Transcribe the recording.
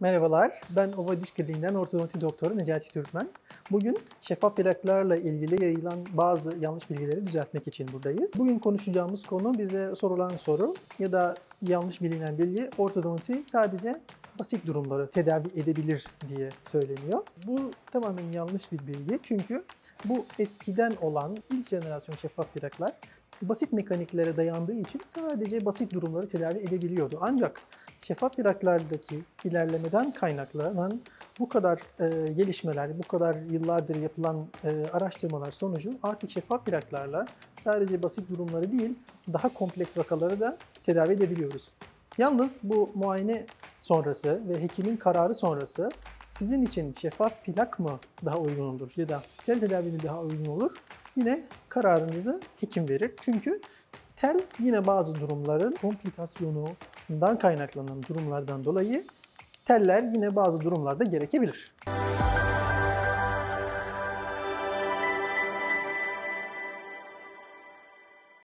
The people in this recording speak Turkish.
Merhabalar, ben Ova Diş Kliniğinden ortodonti doktoru Necati Türkmen. Bugün şeffaf plaklarla ilgili yayılan bazı yanlış bilgileri düzeltmek için buradayız. Bugün konuşacağımız konu bize sorulan soru ya da yanlış bilinen bilgi ortodonti sadece basit durumları tedavi edebilir diye söyleniyor. Bu tamamen yanlış bir bilgi çünkü bu eskiden olan ilk jenerasyon şeffaf plaklar basit mekaniklere dayandığı için sadece basit durumları tedavi edebiliyordu. Ancak şeffaf plaklardaki ilerlemeden kaynaklanan bu kadar e, gelişmeler, bu kadar yıllardır yapılan e, araştırmalar sonucu artık şeffaf plaklarla sadece basit durumları değil, daha kompleks vakaları da tedavi edebiliyoruz. Yalnız bu muayene sonrası ve hekimin kararı sonrası sizin için şeffaf plak mı daha uygun olur ya da tel tedavi mi daha uygun olur? Yine kararınızı hekim verir. Çünkü tel yine bazı durumların komplikasyonundan kaynaklanan durumlardan dolayı teller yine bazı durumlarda gerekebilir.